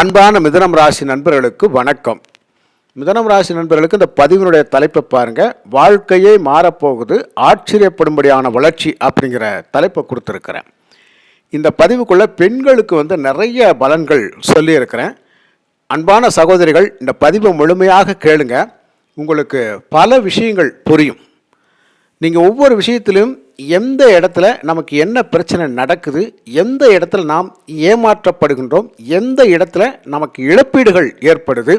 அன்பான மிதனம் ராசி நண்பர்களுக்கு வணக்கம். மிதனம் ராசி நண்பர்களுக்கு இந்த பதிவினுடைய தலைப்பை பாருங்கள் வாழ்க்கையே மாறப்போகுது ஆச்சரியப்படும்படியான வளர்ச்சி அப்படிங்கிற தலைப்பை கொடுத்துருக்கிறேன். இந்த பதிவுக்குள்ளே பெண்களுக்கு வந்து நிறைய பலன்கள் சொல்லியிருக்கிறேன். அன்பான சகோதரிகள் இந்த பதிவை முழுமையாக கேளுங்க. உங்களுக்கு பல விஷயங்கள் புரியும். நீங்கள் ஒவ்வொரு விஷயத்திலும் எந்த இடத்துல நமக்கு என்ன பிரச்சனை நடக்குது எந்த இடத்துல நாம் ஏமாற்றப்படுகின்றோம் எந்த இடத்துல நமக்கு இழப்பீடுகள் ஏற்படுது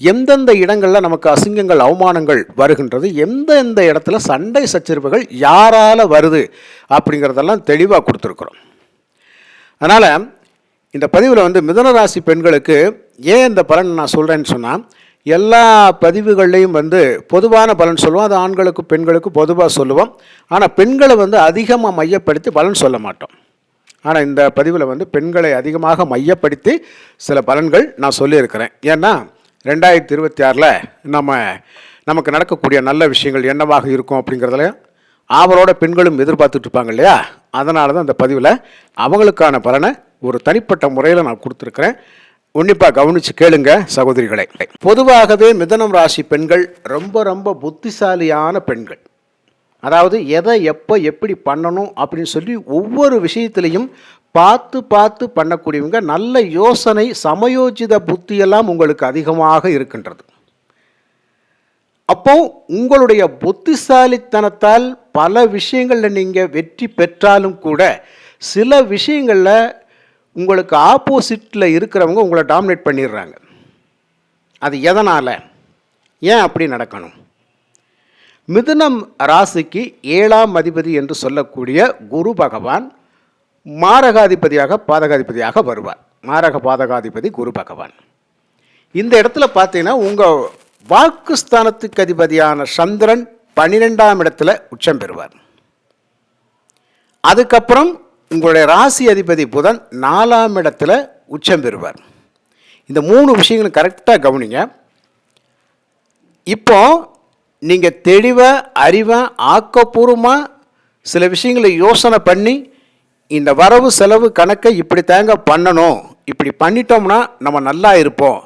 எந்தெந்த இடங்களில் நமக்கு அசிங்கங்கள் அவமானங்கள் வருகின்றது எந்தெந்த இடத்துல சண்டை சச்சரிவுகள் யாரால் வருது அப்படிங்கிறதெல்லாம் தெளிவாக கொடுத்துருக்குறோம். அதனால் இந்த பதிவில் வந்து மிதனராசி பெண்களுக்கு ஏன் இந்த பலன் நான் சொல்கிறேன்னு சொன்னால் எல்லா பதிவுகள்லையும் வந்து பொதுவான பலன் சொல்லுவோம். அது ஆண்களுக்கும் பெண்களுக்கும் பொதுவாக சொல்லுவோம். ஆனால் பெண்களை வந்து அதிகமாக மையப்படுத்தி பலன் சொல்ல மாட்டோம். ஆனால் இந்த பதிவில் வந்து பெண்களை அதிகமாக மையப்படுத்தி சில பலன்கள் நான் சொல்லியிருக்கிறேன். ஏன்னா ரெண்டாயிரத்தி இருபத்தி ஆறில் நம்ம நமக்கு நடக்கக்கூடிய நல்ல விஷயங்கள் என்னவாக இருக்கும் அப்படிங்கிறதுல ஆவலோட பெண்களும் எதிர்பார்த்துட்டு இருப்பாங்க இல்லையா? அதனால தான் அந்த பதிவில் அவங்களுக்கான பலனை ஒரு தனிப்பட்ட முறையில் நான் கொடுத்துருக்குறேன். உன்னிப்பாக கவனித்து கேளுங்க சகோதரிகளை. பொதுவாகவே மிதனம் ராசி பெண்கள் ரொம்ப ரொம்ப புத்திசாலியான பெண்கள். அதாவது எதை எப்போ எப்படி பண்ணணும் அப்படின்னு சொல்லி ஒவ்வொரு விஷயத்திலையும் பார்த்து பார்த்து பண்ணக்கூடியவங்க நல்ல யோசனை சமயோஜித புத்தியெல்லாம் உங்களுக்கு அதிகமாக இருக்கின்றது. அப்போ உங்களுடைய புத்திசாலித்தனத்தால் பல விஷயங்களில் நீங்கள் வெற்றி பெற்றாலும் கூட சில விஷயங்களில் உங்களுக்கு ஆப்போசிட்டில் இருக்கிறவங்க உங்களை டாமினேட் பண்ணிடுறாங்க. அது எதனால்? ஏன் அப்படி நடக்கணும்? மிதுனம் ராசிக்கு ஏழாம் அதிபதி என்று சொல்லக்கூடிய குரு பகவான் மாரகாதிபதியாக பாதகாதிபதியாக வருவார். மாரக பாதகாதிபதி குரு பகவான். இந்த இடத்துல பார்த்தீங்கன்னா உங்கள் வாக்குஸ்தானத்துக்கு அதிபதியான சந்திரன் பன்னிரெண்டாம் இடத்துல உச்சம் பெறுவார். அதுக்கப்புறம் உங்களுடைய ராசி அதிபதி புதன் நாலாம் இடத்துல உச்சம் பெறுவார். இந்த மூணு விஷயங்களும் கரெக்டாக கவனிங்க. இப்போ நீங்கள் தெளிவாக அறிவாக ஆக்கப்பூர்வமாக சில விஷயங்களை யோசனை பண்ணி இந்த வரவு செலவு கணக்கை இப்படி தேங்க பண்ணணும். இப்படி பண்ணிட்டோம்னா நம்ம நல்லா இருப்போம்.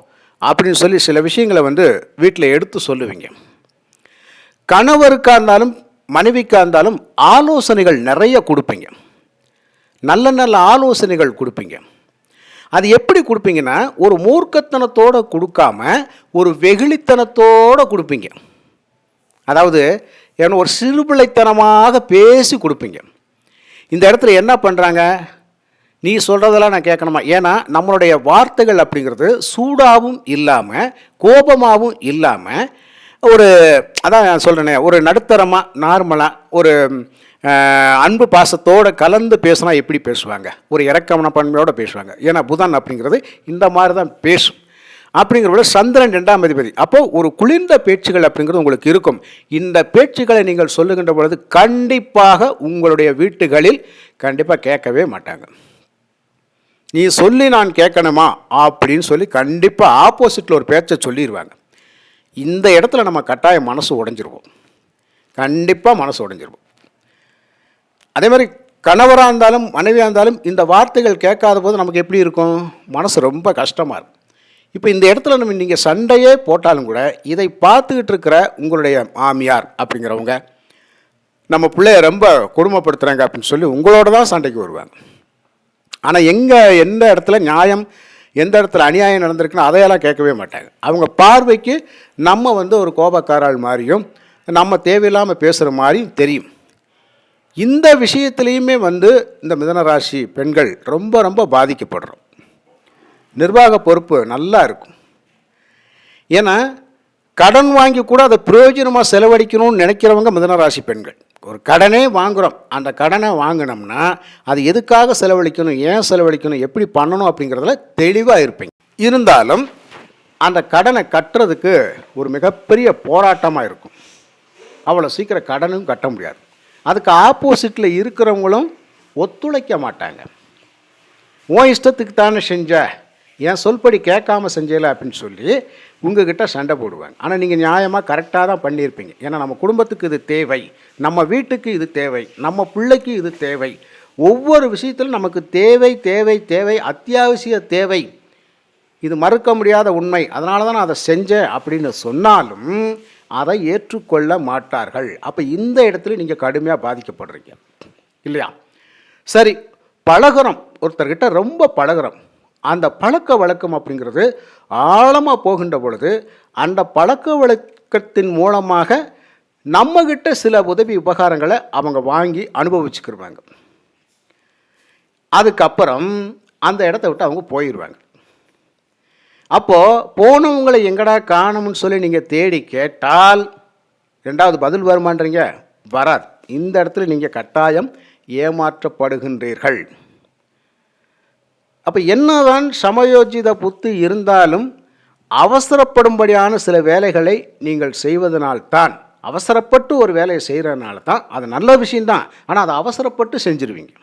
அப்படின்னு சொல்லி சில விஷயங்களை வந்து வீட்டில் எடுத்து சொல்லுவீங்க. கணவருக்காக இருந்தாலும் மனைவிக்காக இருந்தாலும் ஆலோசனைகள் நிறைய கொடுப்பீங்க. நல்ல நல்ல ஆலோசனைகள் கொடுப்பீங்க. அது எப்படி கொடுப்பீங்கன்னா ஒரு மூர்க்கத்தனத்தோடு கொடுக்காம ஒரு வெகுளித்தனத்தோடு கொடுப்பீங்க. அதாவது ஏன்னா ஒரு சிறுபிள்ளைத்தனமாக பேசி கொடுப்பீங்க. இந்த இடத்துல என்ன பண்ணுறாங்க நீ சொல்கிறதெல்லாம் நான் கேட்கணுமா? ஏன்னா நம்மளுடைய வார்த்தைகள் அப்படிங்கிறது சூடாகவும் இல்லாமல் கோபமாகவும் இல்லாமல் ஒரு அதான் நான் சொல்கிறேனே ஒரு நடுத்தரமாக நார்மலாக ஒரு அன்பு பாசத்தோடு கலந்து பேசினா எப்படி பேசுவாங்க? ஒரு இறக்கமன பன்மையோடு பேசுவாங்க. ஏன்னா புதன் அப்படிங்கிறது இந்த மாதிரி தான் பேசும். அப்படிங்கிறவங்க சந்திரன் ரெண்டாம் அதிபதி. அப்போது ஒரு குளிர்ந்த பேச்சுகள் அப்படிங்கிறது உங்களுக்கு இருக்கும். இந்த பேச்சுக்களை நீங்கள் சொல்லுகின்ற பொழுது கண்டிப்பாக உங்களுடைய வீட்டுகளில் கண்டிப்பாக கேட்கவே மாட்டாங்க. நீ சொல்லி நான் கேட்கணுமா? அப்படின்னு சொல்லி கண்டிப்பாக ஆப்போசிட்டில் ஒரு பேச்சை சொல்லிடுவாங்க இந்த இடத்துல நம்ம கட்டாயம் மனசு உடஞ்சிருவோம். கண்டிப்பாக மனசு உடைஞ்சிருவோம். அதே மாதிரி கணவராக இருந்தாலும் மனைவியாக இருந்தாலும் இந்த வார்த்தைகள் கேட்காத போது நமக்கு எப்படி இருக்கும்? மனசு ரொம்ப கஷ்டமாக இருக்கும். இப்போ இந்த இடத்துல நம்ம நீங்கள் சண்டையே போட்டாலும் கூட இதை பார்த்துக்கிட்டு இருக்கிற உங்களுடைய மாமியார் அப்படிங்கிறவங்க நம்ம பிள்ளைய ரொம்ப கொடுமைப்படுத்துகிறாங்க அப்படின்னு சொல்லி உங்களோட தான் சண்டைக்கு வருவாங்க. ஆனால் எங்கே எந்த இடத்துல நியாயம் எந்த இடத்துல அநியாயம் நடந்திருக்குன்னு அதையெல்லாம் கேட்கவே மாட்டாங்க. அவங்க பார்வைக்கு நம்ம வந்து ஒரு கோபக்காரால் மாதிரியும் நம்ம தேவையில்லாமல் பேசுகிற மாதிரியும் தெரியும். இந்த விஷயத்துலேயுமே வந்து இந்த மிதனராசி பெண்கள் ரொம்ப ரொம்ப பாதிக்கப்படுறோம். நிர்வாக பொறுப்பு நல்லா இருக்கும். ஏன்னா கடன் வாங்கி கூட அதை பிரயோஜனமாக செலவழிக்கணும்னு நினைக்கிறவங்க மிதனராசி பெண்கள். ஒரு கடனே வாங்குகிறோம் அந்த கடனை வாங்கினோம்னா அது எதுக்காக செலவழிக்கணும் ஏன் செலவழிக்கணும் எப்படி பண்ணணும் அப்படிங்கிறதுல தெளிவாக இருப்பீங்க. இருந்தாலும் அந்த கடனை கட்டுறதுக்கு ஒரு மிகப்பெரிய போராட்டமாக இருக்கும். அவ்வளோ சீக்கிரம் கடனும் கட்ட முடியாது. அதுக்கு ஆப்போசிட்டில் இருக்கிறவங்களும் ஒத்துழைக்க மாட்டாங்க. உன் இஷ்டத்துக்கு தானே செஞ்ச என் சொல்படி கேட்காம செஞ்சல அப்படின்னு சொல்லி உங்ககிட்ட சண்டை போடுவாங்க. ஆனால் நீங்கள் நியாயமாக கரெக்டாக தான் பண்ணியிருப்பீங்க. ஏன்னா நம்ம குடும்பத்துக்கு இது தேவை நம்ம வீட்டுக்கு இது தேவை நம்ம பிள்ளைக்கு இது தேவை. ஒவ்வொரு விஷயத்திலும் நமக்கு தேவை தேவை தேவை அத்தியாவசிய தேவை. இது மறுக்க முடியாத உண்மை. அதனால தான் நான் அதை செஞ்சேன் அப்படின்னு சொன்னாலும் அதை ஏற்றுக்கொள்ள மாட்டார்கள். அப்போ இந்த இடத்துல நீங்கள் கடுமையாக பாதிக்கப்படுறீங்க. இல்லையா? சரி பழகுறோம் ஒருத்தர்கிட்ட ரொம்ப பழகுறோம் அந்த பழக்க வழக்கம் அப்படிங்கிறது ஆழமாக போகின்ற பொழுது அந்த பழக்க வழக்கத்தின் மூலமாக நம்மக்கிட்ட சில உதவி உபகாரங்களை அவங்க வாங்கி அனுபவிச்சுக்கிடுவாங்க அதுக்கப்புறம் அந்த இடத்த விட்டு அவங்க போயிடுவாங்க அப்போது போனவங்களை எங்கடா காணும்னு சொல்லி நீங்கள் தேடி கேட்டால் ரெண்டாவது பதில் வருமான்றீங்க? வராது. இந்த இடத்துல நீங்கள் கட்டாயம் ஏமாற்றப்படுகின்றீர்கள். அப்போ என்னதான் சமயோஜித புத்தி இருந்தாலும் அவசரப்படும்படியான சில வேலைகளை நீங்கள் செய்வதனால்தான். அவசரப்பட்டு ஒரு வேலையை செய்கிறதுனால தான் அது நல்ல விஷயந்தான் ஆனால் அதை அவசரப்பட்டு செஞ்சிருவீங்க.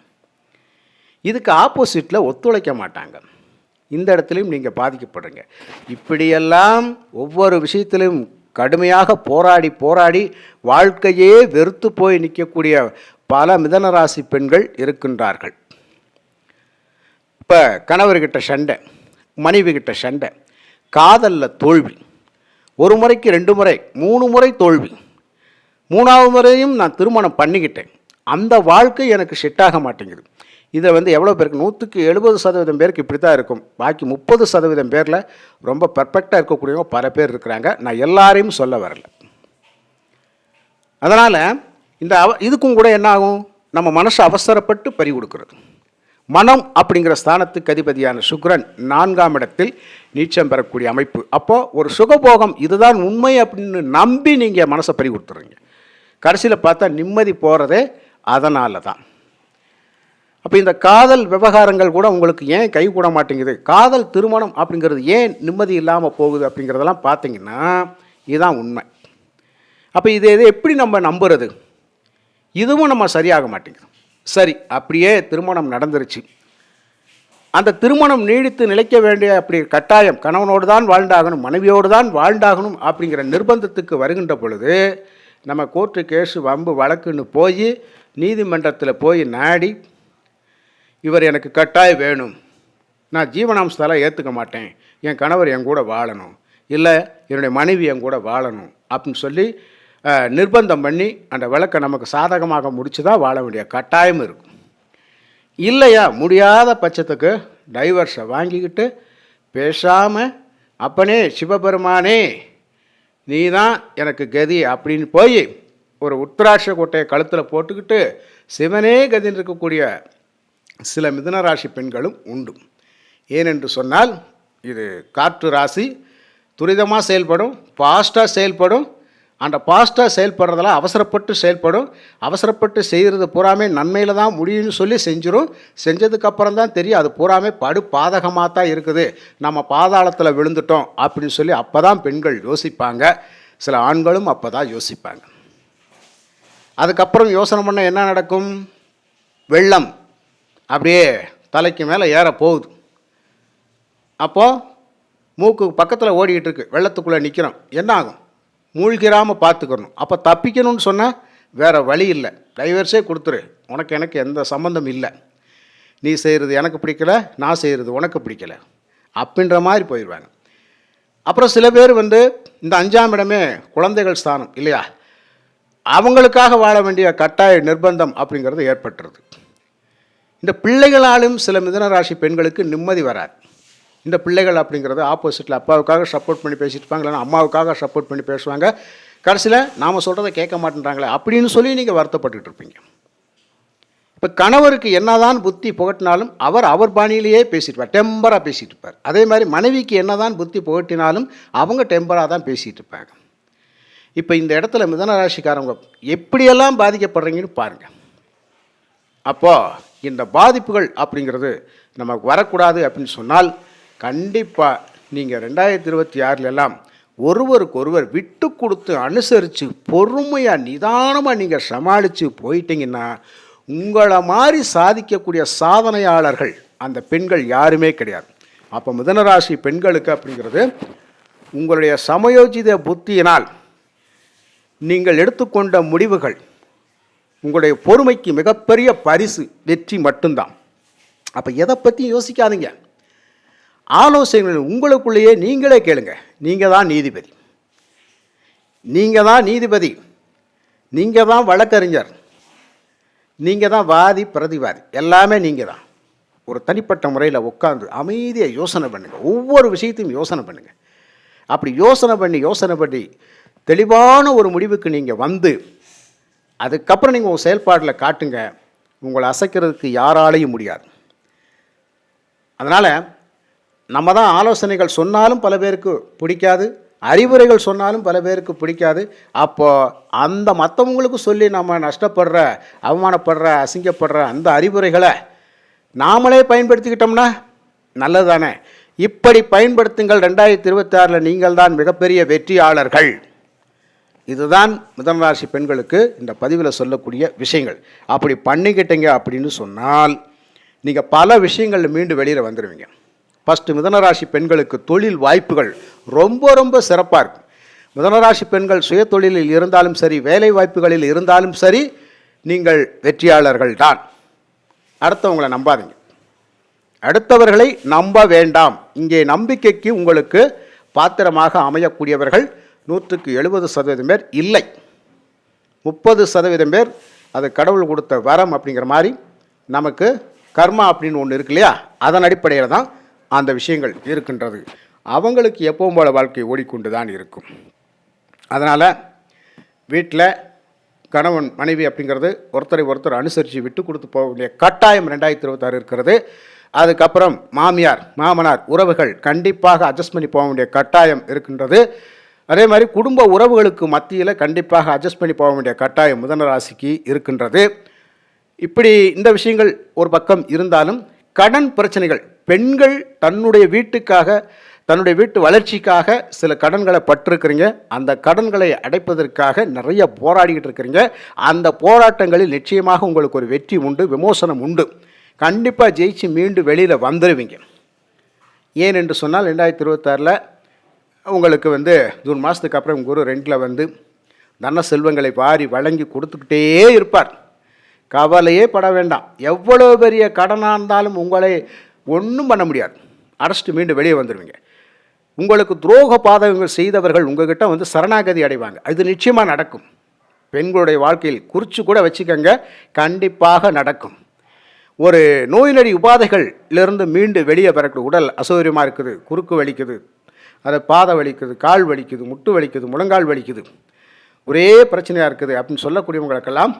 இதுக்கு ஆப்போசிட்டில் ஒத்துழைக்க மாட்டாங்க. இந்த இடத்துலையும் நீங்கள் பாதிக்கப்படுறீங்க இப்படியெல்லாம் ஒவ்வொரு விஷயத்திலும் கடுமையாக போராடி போராடி வாழ்க்கையே வெறுத்து போய் நிற்கக்கூடிய பல மிதனராசி பெண்கள் இருக்கின்றார்கள். இப்போ கணவர்கிட்ட சண்டை மனைவிகிட்ட சண்டை காதலில் தோல்வி. ஒரு முறைக்கு ரெண்டு முறை மூணு முறை தோல்வி. மூணாவது முறையும் நான் திருமணம் பண்ணிக்கிட்டேன். அந்த வாழ்க்கை எனக்கு செட் ஆக மாட்டேங்குது. இதை வந்து எவ்வளோ பேருக்கு? நூற்றுக்கு எழுபது சதவீதம் பேருக்கு இப்படி தான் இருக்கும். பாக்கி முப்பது சதவீதம் பேரில் ரொம்ப பர்ஃபெக்டாக இருக்கக்கூடியவங்க பல பேர் இருக்கிறாங்க. நான் எல்லாரையும் சொல்ல வரல. அதனால் இந்த அவ இதுக்கும் கூட என்ன ஆகும்? நம்ம மனசு அவசரப்பட்டு பறி கொடுக்குறது. மனம் அப்படிங்கிற ஸ்தானத்துக்கு அதிபதியான சுக்ரன் நான்காம் இடத்தில் நீச்சம் பெறக்கூடிய அமைப்பு. அப்போது ஒரு சுகபோகம் இதுதான் உண்மை அப்படின்னு நம்பி நீங்கள் மனசை பறி கொடுத்துறீங்க. கடைசியில் பார்த்தா நிம்மதி போகிறதே அதனால தான் அப்போ இந்த காதல் விவகாரங்கள் கூட உங்களுக்கு ஏன் கை கூட மாட்டேங்குது? காதல் திருமணம் அப்படிங்கிறது ஏன் நிம்மதி இல்லாமல் போகுது அப்படிங்கிறதெல்லாம் பார்த்தீங்கன்னா இதுதான் உண்மை. அப்போ இதை இதை எப்படி நம்ம நம்புறது? இதுவும் நம்ம சரியாக மாட்டேங்குது. சரி அப்படியே திருமணம் நடந்துருச்சு. அந்த திருமணம் நீடித்து நிலைக்க வேண்டிய அப்படி கட்டாயம் கணவனோடு தான் வாழ்ந்தாகணும் மனைவியோடு தான் வாழ்ந்தாகணும் அப்படிங்கிற நிர்பந்தத்துக்கு வருகின்ற பொழுது நம்ம கோர்ட்டு கேஸு வம்பு வழக்குன்னு போய் நீதிமன்றத்தில் போய் நாடி இவர் எனக்கு கட்டாயம் வேணும். நான் ஜீவனாம்சத்தெல்லாம் ஏற்றுக்க மாட்டேன். என் கணவர் என் கூட வாழணும். இல்லை என்னுடைய மனைவி என் கூட வாழணும். அப்படின்னு சொல்லி நிர்பந்தம் பண்ணி அந்த விளக்கை நமக்கு சாதகமாக முடிச்சு தான் வாழ வேண்டிய கட்டாயம் இருக்கும். இல்லையா? முடியாத பட்சத்துக்கு டைவர்ஸை வாங்கிக்கிட்டு பேசாமல் அப்பனே சிவபெருமானே நீ தான் எனக்கு கதி அப்படின்னு போய் ஒரு உத்ராட்ச கோட்டையை கழுத்தில் போட்டுக்கிட்டு சிவனே கதின்னு இருக்கக்கூடிய சில மிதுன ராசி பெண்களும் உண்டு. ஏனென்று சொன்னால் இது காற்று ராசி துரிதமாக செயல்படும் ஃபாஸ்ட்டாக செயல்படும் அந்த ஃபாஸ்ட்டாக செயல்படுறதெல்லாம் அவசரப்பட்டு செயல்படும் அவசரப்பட்டு செய்கிறது பூராமே நன்மையில் தான் முடியும்னு சொல்லி செஞ்சிடும் செஞ்சதுக்கப்புறம் தான் தெரியும் அது பூராமே படு பாதகமாக தான் இருக்குது. நம்ம பாதாளத்தில் விழுந்துட்டோம் அப்படின்னு சொல்லி அப்போ தான் பெண்கள் யோசிப்பாங்க. சில ஆண்களும் அப்போ தான் யோசிப்பாங்க. அதுக்கப்புறம் யோசனை பண்ண என்ன நடக்கும்? வெள்ளம். அப்படியே தலைக்கு மேலே ஏற போகுது. அப்போது மூக்கு பக்கத்தில் ஓடிக்கிட்டு இருக்கு. வெள்ளத்துக்குள்ளே நிற்கிறோம் என்ன ஆகும் மூழ்கிராமல் பார்த்துக்கணும். அப்போ தப்பிக்கணும்னு சொன்னால் வேறு வழி இல்லை. டைவர்ஸே கொடுத்துரு. உனக்கு எனக்கு எந்த சம்மந்தம் இல்லை. நீ செய்கிறது எனக்கு பிடிக்கல நான் செய்கிறது உனக்கு பிடிக்கல. அப்படின்ற மாதிரி போயிடுவாங்க. அப்புறம் சில பேர் வந்து இந்த அஞ்சாம் இடமே குழந்தைகள் ஸ்தானம் இல்லையா? அவங்களுக்காக வாழ வேண்டிய கட்டாய நிர்பந்தம் அப்படிங்கிறது ஏற்பட்டுருது. இந்த பிள்ளைகளாலும் சில மிதன ராசி பெண்களுக்கு நிம்மதி வராது. இந்த பிள்ளைகள் அப்படிங்கிறது ஆப்போசிட்டில் அப்பாவுக்காக சப்போர்ட் பண்ணி பேசிட்டு இருப்பாங்க இல்லைன்னா அம்மாவுக்காக சப்போர்ட் பண்ணி பேசுவாங்க. கடைசியில் நாம் சொல்கிறத கேட்க மாட்டேன்றாங்களே அப்படின்னு சொல்லி நீங்கள் வருத்தப்பட்டுட்டு இருப்பீங்க. இப்போ கணவருக்கு என்னதான் புத்தி புகட்டினாலும் அவர் அவர் பாணியிலேயே பேசியிருப்பார் டெம்பராக பேசிகிட்டு இருப்பார். அதே மாதிரி மனைவிக்கு என்னதான் புத்தி புகட்டினாலும் அவங்க டெம்பராக தான் பேசிகிட்டு இருப்பாங்க. இப்போ இந்த இடத்துல மிதன ராசிக்காரங்க எப்படியெல்லாம் பாதிக்கப்படுறீங்கன்னு பாருங்கள் அப்போது இந்த பாதிப்புகள் அப்படிங்கிறது நமக்கு வரக்கூடாது அப்படின்னு சொன்னால் கண்டிப்பாக நீங்கள் ரெண்டாயிரத்தி இருபத்தி ஆறிலெல்லாம் ஒருவருக்கு ஒருவர் விட்டு கொடுத்து அனுசரித்து பொறுமையாக நிதானமாக நீங்கள் சமாளித்து போயிட்டீங்கன்னா உங்களை மாதிரி சாதிக்கக்கூடிய சாதனையாளர்கள் அந்த பெண்கள் யாருமே கிடையாது. அப்போ மிதனராசி பெண்களுக்கு அப்படிங்கிறது உங்களுடைய சமயோஜித புத்தியினால் நீங்கள் எடுத்துக்கொண்ட முடிவுகள் உங்களுடைய பொறுமைக்கு மிகப்பெரிய பரிசு வெற்றி மட்டும்தான். அப்போ எதை பற்றி யோசிக்காதீங்க. ஆலோசனைகள் உங்களுக்குள்ளேயே நீங்களே கேளுங்க. நீங்கள் தான் நீதிபதி. நீங்கள் தான் நீதிபதி. நீங்கள் தான் வழக்கறிஞர். நீங்கள் தான் வாதி பிரதிவாதி. எல்லாமே நீங்கள் தான். ஒரு தனிப்பட்ட முறையில் உட்காந்து அமைதியாக யோசனை பண்ணுங்கள் ஒவ்வொரு விஷயத்தையும் யோசனை பண்ணுங்கள் அப்படி யோசனை பண்ணி யோசனை பண்ணி தெளிவான ஒரு முடிவுக்கு நீங்கள் வந்து அதுக்கப்புறம் நீங்கள் உங்கள் செயல்பாட்டில் காட்டுங்க. உங்களை அசைக்கிறதுக்கு யாராலையும் முடியாது. அதனால் நம்ம தான் ஆலோசனைகள் சொன்னாலும் பல பேருக்கு பிடிக்காது அறிவுரைகள் சொன்னாலும் பல பேருக்கு பிடிக்காது. அப்போ அந்த மற்றவங்களுக்கு சொல்லி நம்ம நஷ்டப்படுற அவமானப்படுற அசிங்கப்படுற அந்த அறிவுரைகளை நாமளே பயன்படுத்திக்கிட்டோம்னா நல்லது தானே இப்படி பயன்படுத்துங்கள். ரெண்டாயிரத்தி இருபத்தாறில் நீங்கள் தான் மிகப்பெரிய வெற்றியாளர்கள். இதுதான் மிதன ராசி பெண்களுக்கு இந்த பதிவில் சொல்லக்கூடிய விஷயங்கள். அப்படி பண்ணிக்கிட்டீங்க அப்படின்னு சொன்னால் நீங்கள் பல விஷயங்களில் மீண்டு வெளியில் வந்துடுவீங்க ஃபஸ்ட்டு மிதனராசி பெண்களுக்கு தொழில் வாய்ப்புகள் ரொம்ப ரொம்ப சிறப்பாக இருக்கும். மிதனராசி பெண்கள் சுய தொழிலில் இருந்தாலும் சரி வேலை வாய்ப்புகளில் இருந்தாலும் சரி நீங்கள் வெற்றியாளர்கள் தான். அடுத்தவங்களை நம்பாதீங்க. அடுத்தவர்களை நம்ப வேண்டாம். இங்கே நம்பிக்கைக்கு உங்களுக்கு பாத்திரமாக அமையக்கூடியவர்கள் நூற்றுக்கு எழுபது சதவீதம் பேர் இல்லை. முப்பது சதவீதம் பேர் அது கடவுள் கொடுத்த வரம் அப்படிங்கிற மாதிரி நமக்கு கர்மா அப்படின்னு ஒன்று இருக்கு இல்லையா? அதன் அடிப்படையில் தான் அந்த விஷயங்கள் இருக்கின்றது. அவங்களுக்கு எப்பவும் போல வாழ்க்கை ஓடிக்கொண்டு தான் இருக்கும். அதனால் வீட்டில் கணவன் மனைவி அப்படிங்கிறது ஒருத்தரை ஒருத்தர் அனுசரித்து விட்டு கொடுத்து போக வேண்டிய கட்டாயம் ரெண்டாயிரத்தி இருபத்தாறு இருக்கிறது. அதுக்கப்புறம் மாமியார் மாமனார் உறவுகள் கண்டிப்பாக அட்ஜஸ்ட் பண்ணி போக வேண்டிய கட்டாயம் இருக்கின்றது. அதே மாதிரி குடும்ப உறவுகளுக்கு மத்தியில் கண்டிப்பாக அட்ஜஸ்ட் பண்ணி போக வேண்டிய கட்டாயம் முதன ராசிக்கு இருக்கின்றது. இப்படி இந்த விஷயங்கள் ஒரு பக்கம் இருந்தாலும் கடன் பிரச்சனைகள் பெண்கள் தன்னுடைய வீட்டுக்காக தன்னுடைய வீட்டு வளர்ச்சிக்காக சில கடன்களை பட்டிருக்கிறீங்க. அந்த கடன்களை அடைப்பதற்காக நிறைய போராடிக்கிட்டு இருக்கிறீங்க. அந்த போராட்டங்களில் நிச்சயமாக உங்களுக்கு ஒரு வெற்றி உண்டு விமோசனம் உண்டு. கண்டிப்பாக ஜெயிச்சு மீண்டும் வெளியில் வந்துடுவீங்க ஏன் என்று சொன்னால் ரெண்டாயிரத்தி இருபத்தாறில் உங்களுக்கு வந்து ஜூன் மாதத்துக்கு அப்புறம் குரு ரெண்டில் வந்து தன செல்வங்களை வாரி வழங்கி கொடுத்துக்கிட்டே இருப்பார். கவலையே பட வேண்டாம். எவ்வளோ பெரிய கடனாக இருந்தாலும் உங்களை ஒன்றும் பண்ண முடியாது. அடைச்சிட்டு மீண்டும் வெளியே வந்துடுவீங்க உங்களுக்கு துரோக பாதகங்கள் செய்தவர்கள் உங்ககிட்ட வந்து சரணாகதி அடைவாங்க. அது நிச்சயமாக நடக்கும். பெண்களுடைய வாழ்க்கையில் குறித்து கூட வச்சுக்கோங்க. கண்டிப்பாக நடக்கும். ஒரு நோய் நொடி உபாதைகள்லேருந்து மீண்டு வெளியே வரக்கூடிய உடல் அசௌகரியமாக இருக்குது குறுக்கு வலிக்குது அதை பாதை வலிக்குது கால் வலிக்குது முட்டு வலிக்குது முழங்கால் வலிக்குது. ஒரே பிரச்சனையாக இருக்குது அப்படின்னு சொல்லக்கூடியவங்களுக்கெல்லாம்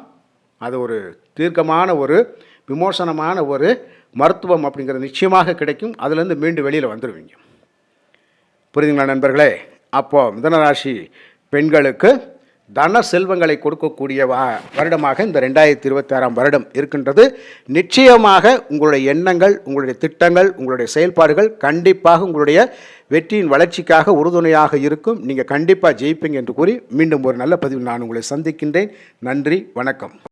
அது ஒரு தீர்க்கமான ஒரு விமோசனமான ஒரு மருத்துவம் அப்படிங்கிறது நிச்சயமாக கிடைக்கும். அதுலேருந்து மீண்டும் வெளியில் வந்துடுவீங்க புரியுதுங்களா நண்பர்களே? அப்போது மிதனராசி பெண்களுக்கு தன செல்வங்களை கொடுக்கக்கூடிய வருடமாக இந்த ரெண்டாயிரத்தி இருபத்தி ஆறாம் வருடம் இருக்கின்றது. நிச்சயமாக உங்களுடைய எண்ணங்கள் உங்களுடைய திட்டங்கள் உங்களுடைய செயல்பாடுகள் கண்டிப்பாக உங்களுடைய வெற்றியின் வளர்ச்சிக்காக உறுதுணையாக இருக்கும். நீங்கள் கண்டிப்பாக ஜெயிப்பீங்க என்று கூறி மீண்டும் ஒரு நல்ல பதிவில் நான் உங்களை சந்திக்கின்றேன். நன்றி வணக்கம்.